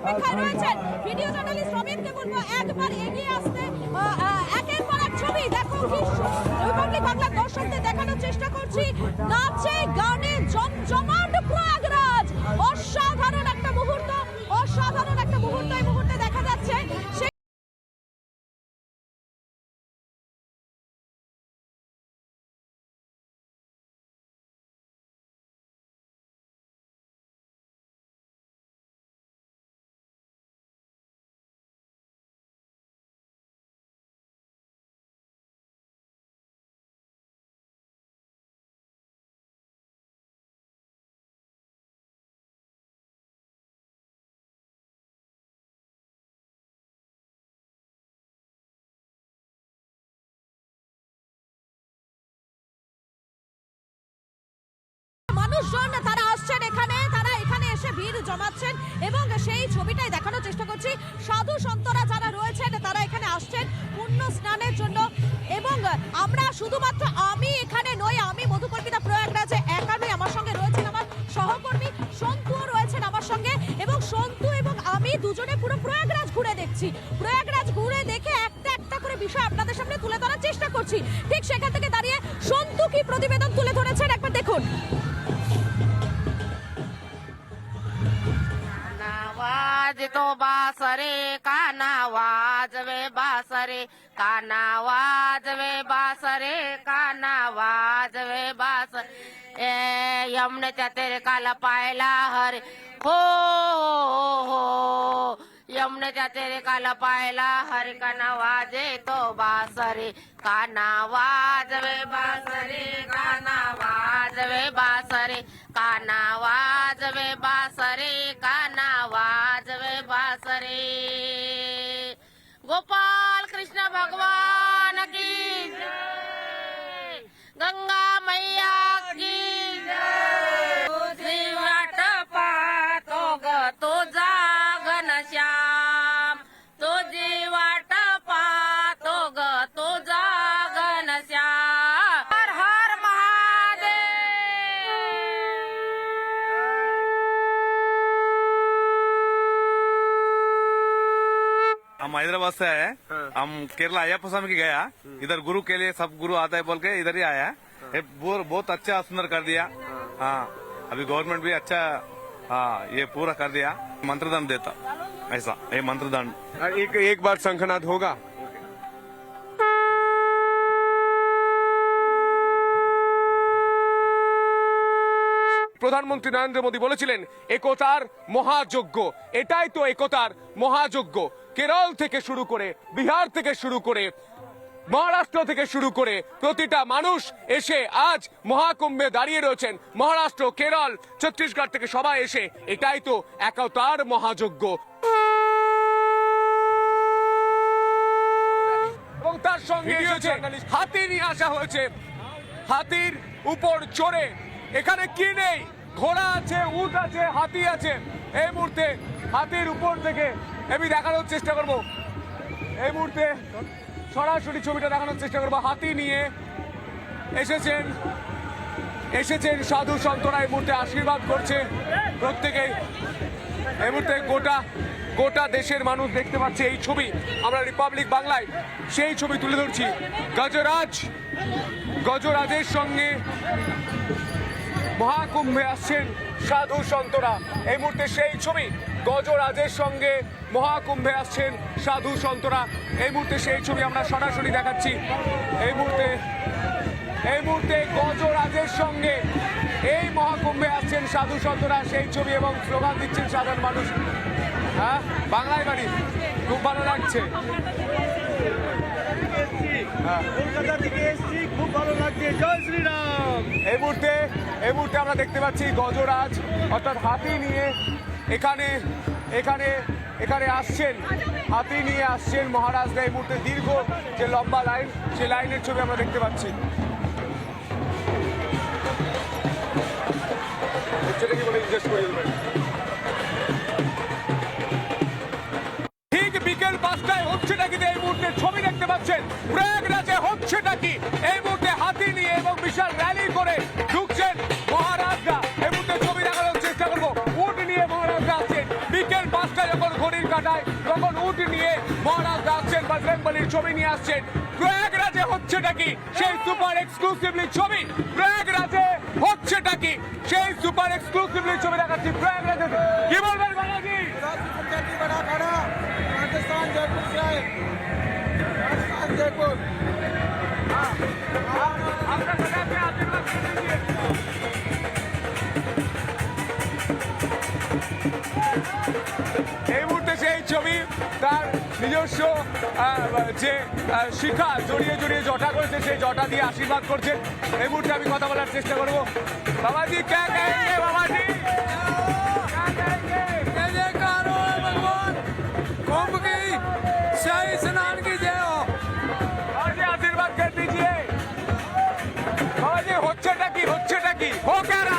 অপেক্ষায় রয়েছেন video journalist বলব, একবার এগিয়ে আসতে একের পর এক ছবি। দেখো কি দর্শকদের দেখানোর চেষ্টা করছি। নাচে, গানে, জমজমাট মানুষজন তারা আসছেন এখানে, তারা এখানে এসে ভিড় জমাচ্ছেন এবং সেই ছবিটাই দেখানোর চেষ্টা করছি। সাধু সন্তরা যারা রয়েছেন, তারা এখানে আসছেন পুণ্য স্নানের জন্য এবং আমরা শুধুমাত্র আমি এখানে নই, আমি মধুকল্পিতা প্রয়াগরাজে একা নই আমার সঙ্গে রয়েছেন আমার সহকর্মী সন্তুও রয়েছেন আমার সঙ্গে এবং সন্তু এবং আমি দুজনে পুরো প্রয়াগরাজ ঘুরে দেখছি। প্রয়াগরাজ ঘুরে দেখে একটা একটা করে বিষয় আপনাদের সামনে তুলে ধরার চেষ্টা করছি। ঠিক সেখান থেকে দাঁড়িয়ে সন্তু কি প্রতিবেদন তুলে ধরেছেন? वाजतो बासरे काना वाजवे बासरे काना वाजवे बासरे काना वाजवे बासरे। ए, यमने तेरे काल पायला हरे। हो हो यमने तेरे काल पायला हरे का वाजे तो बासरे काना वाजवे बासरे काना वाजवे बासरे। काना वाजवे बासरे का वाज ભગવાન કી ગંગા केरला अयप्पा स्वामी के गया। इधर गुरु के लिए सब गुरु आता है बोल के इधर ही आया। है। बहुत बहुत अच्छा सुंदर कर दिया। हाँ। अभी गवर्नमेंट भी अच्छा हाँ ये पूरा कर दिया। मंत्रदान देता ऐसा ये मंत्रदान एक एक बार शंखनाद होगा। প্রধানমন্ত্রী নরেন্দ্র মোদী বলেছিলেন একতার মহাযজ্ঞ। এটাই তো একতার মহাযজ্ঞ। কেরল থেকে শুরু করে বিহার থেকে শুরু করে মহারাষ্ট্র থেকে শুরু করে প্রতিটা মানুষ এসে আজ মহাকুম্ভে দাঁড়িয়ে রয়েছেন। মহারাষ্ট্র কেরল ছত্তিশগড় থেকে সবাই এসে এটাই তো একতার মহাযজ্ঞ। এবং তার সঙ্গে এসেছে হাতি নিয়ে আসা হয়েছে। হাতির উপর চড়ে। এখানে কি নেই? ঘোড়া আছে, উট আছে, হাতি আছে। এই মুহূর্তে হাতির উপর থেকে আমি দেখানোর চেষ্টা করব। এই মুহূর্তে সরাসরি ছবিটা দেখানোর চেষ্টা করব। হাতি নিয়ে এসেছেন এসেছেন সাধু সন্তরা, এই মুহূর্তে আশীর্বাদ করছে প্রত্যেকেই। এই মুহূর্তে গোটা গোটা দেশের মানুষ দেখতে পাচ্ছে এই ছবি। আমরা রিপাবলিক বাংলায় সেই ছবি তুলে ধরছি। গজরাজ, গজরাজের সঙ্গে মহাকুম্ভে আসছেন সাধু সন্তরা। এই মুহূর্তে সেই ছবি গজরাজের সঙ্গে মহাকুম্ভে আসছেন সাধু সন্তরা। এই মুহূর্তে সেই ছবি আমরা সরাসরি দেখাচ্ছি। এই মুহূর্তে এই মুহূর্তে গজরাজের সঙ্গে এই মহাকুম্ভে আসছেন সাধু সন্তরা। সেই ছবি এবং স্লোগান দিচ্ছেন সাধারণ মানুষ। হ্যাঁ বাংলায় বাড়ি খুব ভালো লাগছে। খুব ভালো লাগছে। এই মুহূর্তে এই মুহূর্তে আমরা দেখতে পাচ্ছি গজরাজ, অর্থাৎ হাতি নিয়ে এখানে এখানে এখানে আসছেন। হাতি নিয়ে আসছেন মহারাজরা। এই মুহূর্তে দীর্ঘ যে লম্বা লাইন, সেই লাইনের ছবি আমরা দেখতে পাচ্ছি। হচ্ছেটা কি বলে জিজ্ঞেস করে দেখছেন প্রয়াগরাজে হচ্ছেটা কি এই মুহূর্তে হাতি নিয়ে এবং বিশাল র্যালি করে ঢুকছেন মহারাজরা। এই মুহূর্তে ছবি দেখানোর চেষ্টা করব। উট নিয়ে মহারাজরা আসছেন। বিকেল পাঁচটা যখন ঘড়ির কাটায় তখন উট নিয়ে মহারাজরা আসছেন, বজরংবলির ছবি নিয়ে আসছেন। প্রয়াগরাজে হচ্ছেটা কি সেই সুপার এক্সক্লুসিভলি ছবি। প্রয়াগরাজে হচ্ছেটা কি সেই সুপার এক্সক্লুসিভলি ছবি দেখাচ্ছি। প্রয়াগরাজে কি বলবেন বাঙালি রাজপুর রাজস্থান, জয়পুর নিজস্ব আহ, যে আহ, শিখা জড়িয়ে জড়িয়ে জটা করেছে সেই জটা দিয়ে আশীর্বাদ করছেন এই মুহূর্তে আমি কথা বলার চেষ্টা করব বাবাজি ক্যা কহেঙ্গে বাবাজি ক্যা কহেঙ্গে जय जयकार हो भगवान कुंभ की शाही स्नान की जय हो বাবাজি আশীর্বাদ कर दीजिए বাবাজি হচ্ছেটা কি হচ্ছেটা কি हो क्या रहा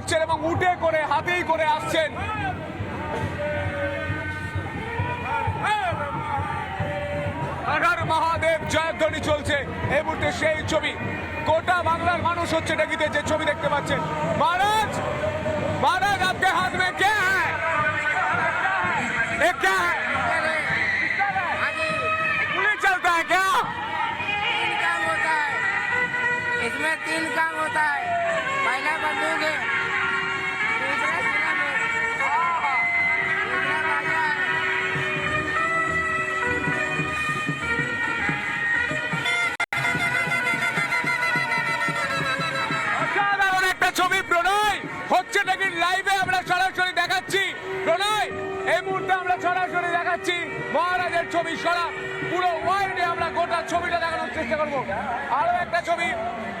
দিচ্ছেন এবং উঠে করে হাতেই করে আসছেন আগার মহাদেব জয়ধ্বনি চলছে এই মুহূর্তে সেই ছবি গোটা বাংলার মানুষ হচ্ছে ডাকিতে যে ছবি দেখতে পাচ্ছেন মহারাজ মহারাজ आपके हाथ में क्या है ये क्या है আরও একটা ছবি।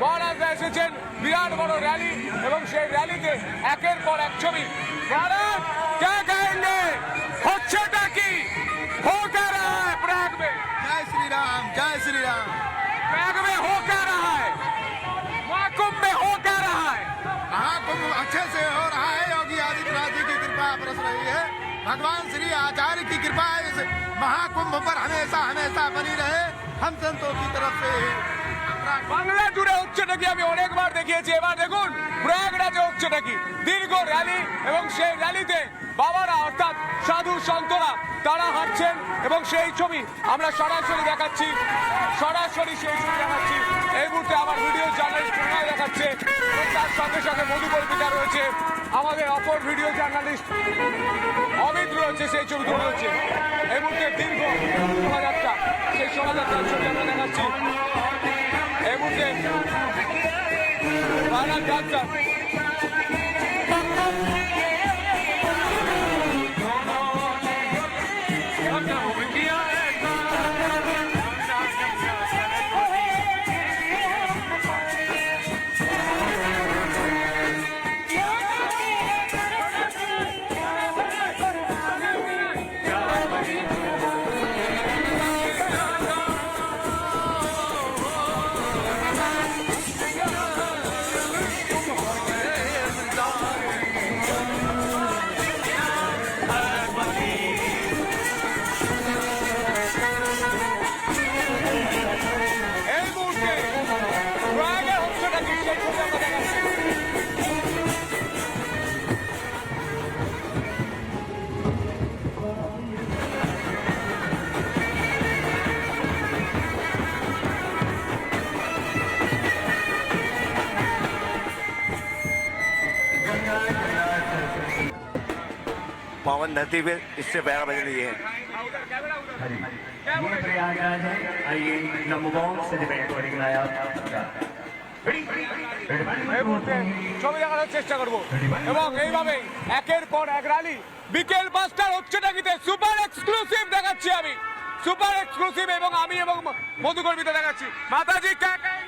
মহারাজরা এসেছেন বিরাট বড় র্যালি এবং সেই র্যালিতে একের পর এক ছবি। भारत क्या कहेंगे होच्छेटा की हो क्या रहा है प्रयाग में जय श्री राम जय श्री राम प्रयाग में हो क्या रहा है महाकुंभ में हो क्या रहा है महाकुंभ अच्छे से हो रहा है योगी आदित्यनाथ जी की कृपा बरस रही है। भगवान श्री आचार्य की कृपा इस महाकुंभ पर हमेशा हमेशा बनी रहे। हम संतों की तरफ से বাংলা জুড়ে হচ্ছে নাকি আমি অনেকবার দেখিয়েছি এবার দেখুন প্রয়াগরাজে হচ্ছে নাকি দীর্ঘ র্যালি এবং সেই র্যালিতে বাবারা অর্থাৎ সাধু সন্তরা তারা হাঁটছেন এবং সেই ছবি আমরা সরাসরি দেখাচ্ছি সরাসরি সেই ছবি দেখাচ্ছি এই মুহূর্তে আমার ভিডিও জার্নালিস্ট প্রণয় দেখাচ্ছে এবং তার সঙ্গে সঙ্গে মধুকল্পিতা রয়েছে আমাদের অপর ভিডিও জার্নালিস্ট অমিত রয়েছে সেই ছবি তুলে রয়েছে এই মুহূর্তে দীর্ঘ শোভাযাত্রা দেখাচ্ছি এই মুহূর্তে हम धरती पे इससे पैरा बदल लिए এই মুহূর্তে ছবি দেখানোর চেষ্টা করব এবং এইভাবে একের পর এক রালি বিকেল পাঁচটার হচ্ছে নাকিতে সুপার এক্সক্লুসিভ দেখাচ্ছি আমি সুপার এক্সক্লুসিভ এবং আমি এবং মধুকর্মিতা দেখাচ্ছি মাতাজি কে কে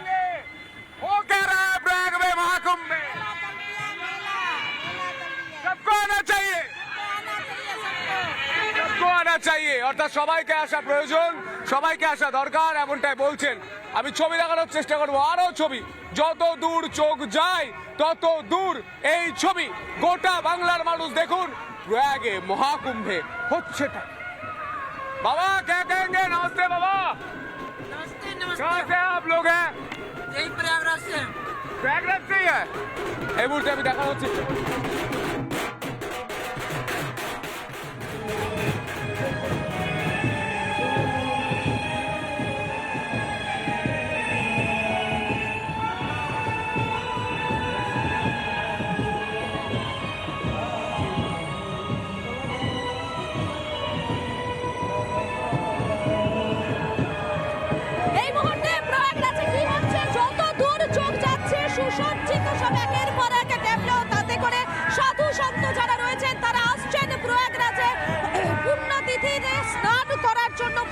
অর্থাৎ সবাইকে আসা প্রয়োজন সবাইকে আসা দরকার এমনটাই বলছেন আমি ছবি দেখানোর চেষ্টা করবো আরো ছবি যত দূর চোখ যায় তত দূর এই ছবি গোটা বাংলার মানুষ দেখুন প্রয়াগে মহাকুম্ভে হচ্ছেটা बाबा क्या कहेंगे नमस्ते बाबा नमस्ते कहाँ से आप लोग हैं यही प्रयागराज से प्रयागराज से ही है এই মুহূর্তে আমি দেখানো হচ্ছে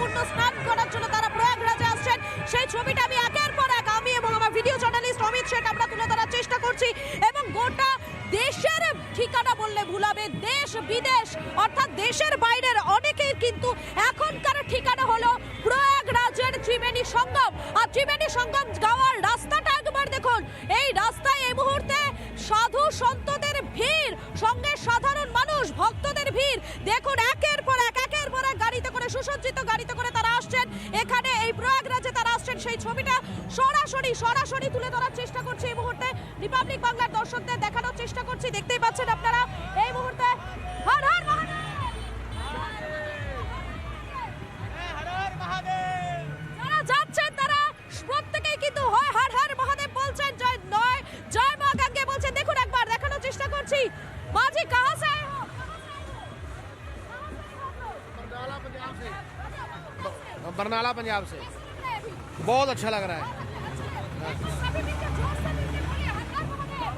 পুণ্য স্নান করার জন্য তারা প্রয়াগরাজে আসছেন। সেই ছবিটা আমি একের পর এক, আমি এবং আমার ভিডিও জার্নালিস্ট অমিত শেঠ আমরা তুলে ধরার চেষ্টা করছি এবং গোটা দেশের ঠিকানা বললে ভুল হবে, দেশ বিদেশ, অর্থাৎ দেশের বাইরের অনেকের কিন্তু এখনকার ঠিকানা হলো প্রয়াগরাজের ত্রিবেণী সঙ্গম। আর ত্রিবেণী সঙ্গম যাওয়ার রাস্তাটা একবার দেখুন। এই রাস্তায় এই মুহূর্তে সাধু সন্তদের ভিড়, সঙ্গে সাধারণ মানুষ, ভক্তদের ভিড়। দেখুন, একের পর এক, একের পর এক গাড়িতে করে সুসজ্জিত গাড়িতে ছবিটা সরাসরি সরাসরি তুলে ধরার চেষ্টা করছি এই মুহূর্তে রিপাবলিক বাংলার দর্শকদের দেখানোর চেষ্টা করছি দেখতেই পাচ্ছেন আপনারা এই মুহূর্তে হর হর মহাদেব যারা যাচ্ছেন তারা প্রত্যেকেই কিন্তু হয় হর হর মহাদেব বলছেন জয় নয় জয় মা গঙ্গে বলছেন দেখুন একবার দেখানোর চেষ্টা করছি মাঝি কাহা সে আয়ে হো? बरनाला पंजाब से बहुत अच्छा लग रहा है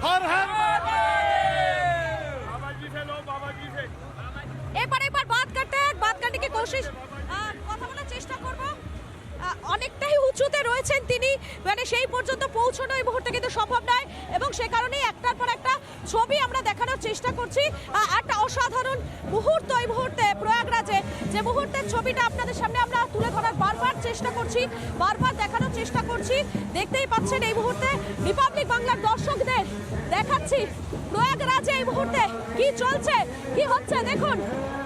हर हर এবার এবার বাদ কাটতে বাদ কাটে কি কোশিশ আহ, কথা বলার চেষ্টা করব আহ, অনেকটাই উঁচুতে রয়েছেন তিনি মানে সেই পর্যন্ত পৌঁছানো এই মুহূর্তে কিন্তু সম্ভব নয় এবং সে কারণেই একটার পর একটা ছবি আমরা দেখানোর চেষ্টা করছি। একটা অসাধারণ মুহূর্ত এই মুহূর্তে প্রয়াগরাজে। যে মুহূর্তের ছবিটা আপনাদের সামনে আমরা তুলে ধরার বারবার চেষ্টা করছি, বারবার দেখানোর চেষ্টা করছি। দেখতেই পাচ্ছেন এই মুহূর্তে রিপাবলিক বাংলার দর্শকদের দেখাচ্ছি প্রয়াগরাজে এই মুহূর্তে কি চলছে, কি হচ্ছে, দেখুন।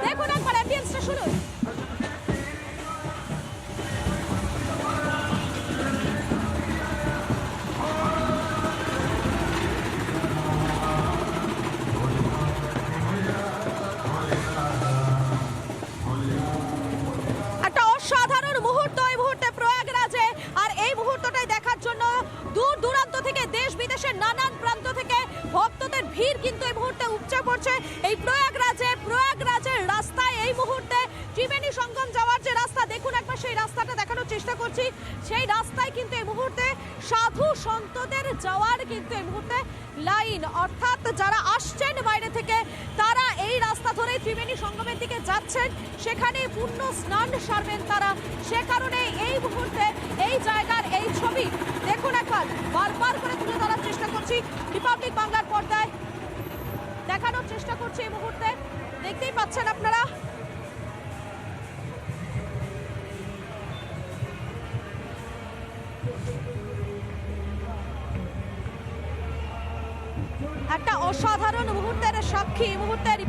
দেখুন একবার অ্যাম্বিয়েন্সটা শুনুন ত্রিবেণী সঙ্গমের দিকে যাচ্ছেন। সেখানে পূর্ণ স্নান সারবেন তারা। সে কারণে এই মুহূর্তে এই জায়গার এই ছবি দেখুন একবার। বারবার করে তুলে ধরার চেষ্টা করছি রিপাবলিক বাংলার পর্দায়। দেখানোর চেষ্টা করছি এই মুহূর্তে। দেখতেই পাচ্ছেন আপনারা।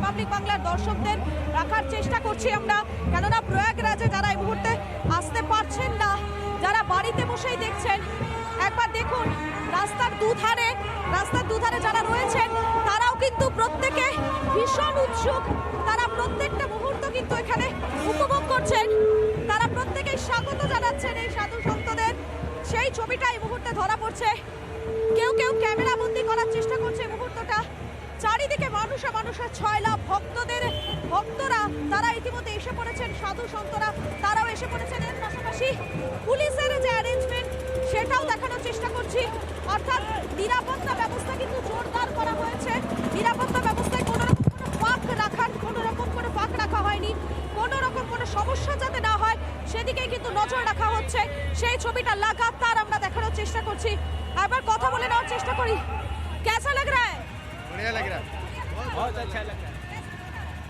রিপাবলিক বাংলার দর্শকদের রাখার চেষ্টা করছি আমরা। কেননা প্রয়াগরাজে যারা এই মুহূর্তে আসতে পারছেন না, যারা বাড়িতে বসেই দেখছেন, একবার দেখুন রাস্তার দুধারে রাস্তার দুধারে যারা রয়েছেন, তারাও কিন্তু প্রত্যেকে ভীষণ উৎসুক। তারা প্রত্যেকটা মুহূর্ত কিন্তু এখানে উপভোগ করছেন। তারা প্রত্যেকেই স্বাগত জানাচ্ছেন এই সাধু সন্তদের। সেই ছবিটা এই মুহূর্তে ধরা পড়ছে। কেউ কেউ ক্যামেরা বন্দি করার চেষ্টা করছে এই মুহূর্তটা চারিদিকে মানুষে মানুষের ছয়লা ভক্তদের, ভক্তরা, তারা ইতিমধ্যে এসে পড়েছেন সাধু সন্তরা, তারাও এসে পড়েছেন এর পাশাপাশি পুলিশের যে অ্যারেঞ্জমেন্ট সেটাও দেখানোর চেষ্টা করছি। অর্থাৎ নিরাপত্তা ব্যবস্থা কিন্তু জোরদার করা হয়েছে। নিরাপত্তা ব্যবস্থায় কোনো রকম কোনো ফাঁক রাখার, কোনো রকম কোনো ফাঁক রাখা হয়নি। কোনো রকম কোনো সমস্যা যাতে না হয়, সেদিকেই কিন্তু নজর রাখা হচ্ছে। সেই ছবিটা লাগাতার আমরা দেখানোর চেষ্টা করছি। আবার কথা বলে নেওয়ার চেষ্টা করি। কেসা লাগ রা হ্যায় बढ़िया लग रहा है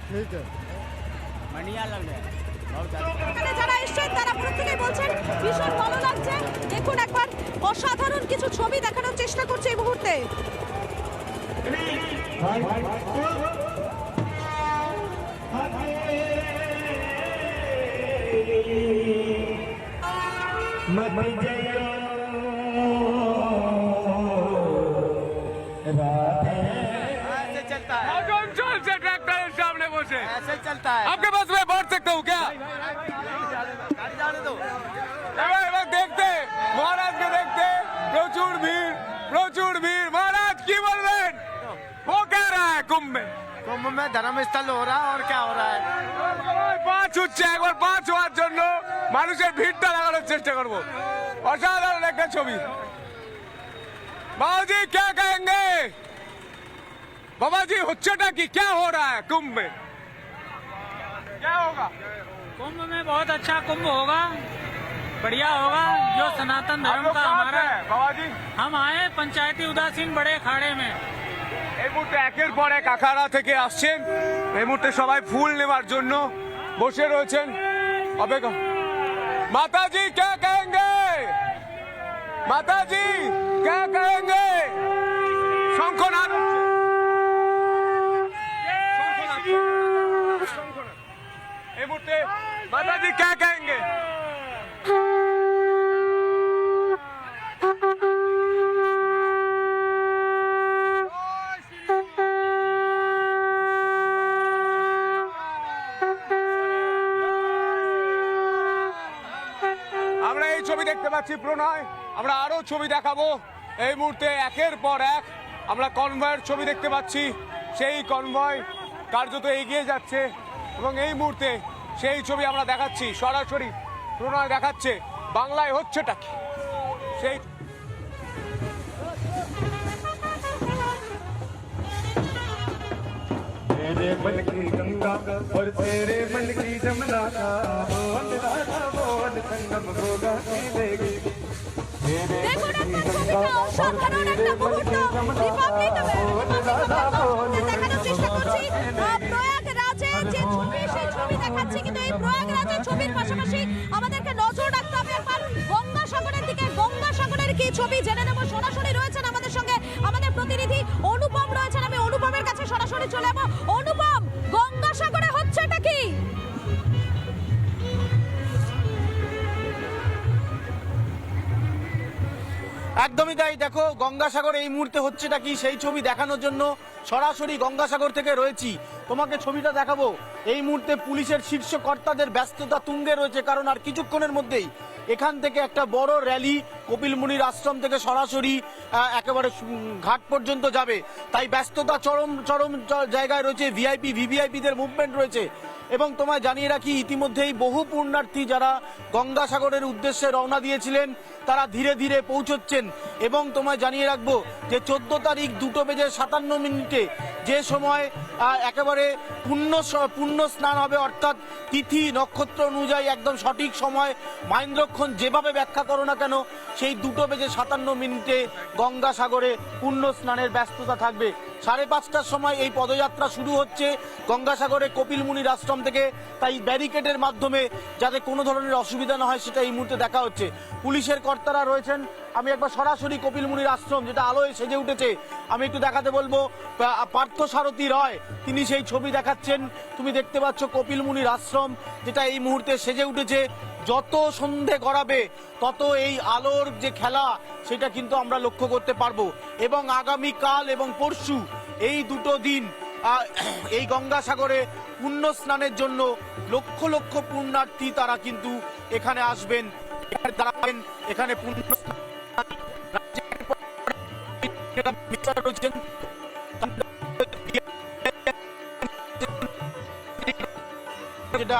ठीक है এখানে যারা এসেছেন তারা প্রত্যেকেই বলছেন ভীষণ ভালো লাগছে দেখুন একবার অসাধারণ কিছু ছবি দেখানোর চেষ্টা করছে এই মুহূর্তে আগুন से। ऐसे चलता है। आपके पास मैं बैठ सकता हूँ क्या? देखते महाराज के देखते प्रचुर भीड़ प्रचुर भीड़। महाराज की बोल रहे वो कह रहा है कुंभ में। कुंभ में धर्म स्थल हो रहा है और क्या हो रहा है? पाँच পাঁচ হচ্ছে একবার পাঁচ হওয়ার জন্য মানুষের ভিড়টা লাগানোর চেষ্টা করব অসাধারণ একটা ছবি বাবাজি কে কেঙ্গে বাবাজি হচ্ছেটা কি কে হো রা কুম্ভ क्या होगा? कुंभ में बहुत अच्छा कुंभ होगा बढ़िया होगा जो सनातन धर्म का हमारा है? बाबा जी हम आए पंचायती उदासीन बड़े अखाड़े में। बसे रही माता जी क्या कहेंगे माता जी क्या कहेंगे शंखनाथ মাতাজি কে কহেंगे আমরা এই ছবি দেখতে পাচ্ছি প্রণয়। আমরা আরও ছবি দেখাবো। এই মুহূর্তে একের পর এক আমরা কনভয়ের ছবি দেখতে পাচ্ছি। সেই কনভয় কার্যত এগিয়ে যাচ্ছে এবং এই মুহূর্তে সেই ছবি আমরা দেখাচ্ছি সরাসরি প্রণয় দেখাচ্ছে বাংলায় হচ্ছেটা কি সেই तेरे मन की गंगा और तेरे मन की जमुना का मोहन राधा मोहन संगम होगा मिलेगी দেখুন একবার ছবিটা অসাধারণ একটা মুহূর্ত রিপাবলিক দেখানোর চেষ্টা করছি আহ, প্রয়াগরাজে যে ছবি সেই ছবি কিন্তু এই প্রয়াগরাজের ছবির পাশাপাশি আমাদেরকে নজর রাখতে হবে। একবার গঙ্গাসাগরের দিকে, গঙ্গাসাগরের কি ছবি জেনে নেব? সরাসরি রয়েছেন আমাদের সঙ্গে আমাদের প্রতিনিধি অনুপম রয়েছেন। আমি অনুপমের কাছে সরাসরি চলে অনুপম, গঙ্গাসাগরে কি? একদমই তাই। দেখো, গঙ্গাসাগর এই মুহূর্তে হচ্ছেটা কি? সেই ছবি দেখানোর জন্য সরাসরি গঙ্গাসাগর থেকে রয়েছি। তোমাকে ছবিটা দেখাবো। এই মুহূর্তে পুলিশের শীর্ষ কর্তাদের ব্যস্ততা তুঙ্গে রয়েছে, কারণ আর কিছুক্ষণের মধ্যেই এখান থেকে একটা বড় র্যালি কপিল মুনির আশ্রম থেকে সরাসরি একেবারে ঘাট পর্যন্ত যাবে। তাই ব্যস্ততা চরম চরম জায়গায় রয়েছে ভিআইপি ভিভিআইপিদের মুভমেন্ট রয়েছে। এবং তোমায় জানিয়ে রাখি, ইতিমধ্যেই বহু পুণ্যার্থী যারা গঙ্গাসাগরের উদ্দেশ্যে রওনা দিয়েছিলেন, তারা ধীরে ধীরে পৌঁছচ্ছেন। এবং তোমায় জানিয়ে রাখব যে চোদ্দ তারিখ দুটো বেজে সাতান্ন মিনিটে যে সময় একেবারে পুণ্য পুণ্য স্নান হবে, অর্থাৎ তিথি নক্ষত্র অনুযায়ী একদম সঠিক সময়, মাহেন্দ্রক্ষণ যেভাবে ব্যাখ্যা করো না কেন, সেই দুটো বেজে সাতান্ন মিনিটে গঙ্গাসাগরে পুণ্য স্নানের ব্যস্ততা থাকবে। সাড়ে পাঁচটার সময় এই পদযাত্রা শুরু হচ্ছে। গঙ্গাসাগরে কপিল মুনির আশ্রম থেকে। তাই ব্যারিকেডের মাধ্যমে যাতে কোনো ধরনের অসুবিধা না হয়, সেটা এই মুহূর্তে দেখা হচ্ছে। পুলিশের কর্তারা রয়েছেন। আমি একবার সরাসরি কপিল মুনির আশ্রম, যেটা আলোয় সেজে উঠেছে, আমি একটু দেখাতে বলব। পা- পার্থ সারথী রয়, তিনি সেই ছবি দেখাচ্ছেন। তুমি দেখতে পাচ্ছ কপিল মুনির আশ্রম, যেটা এই মুহূর্তে সেজে উঠেছে। যত সন্ধে গড়াবে, তত এই আলোর যে খেলা, সেটা কিন্তু আমরা লক্ষ্য করতে পারব। এবং আগামী কাল এবং পরশু এই দুটো দিন এই গঙ্গাসাগরে পুণ্য স্নানের জন্য লক্ষ লক্ষ পুণ্যার্থী তারা কিন্তু এখানে আসবেন। এখানে দাঁড়াবেন, এখানে যেটা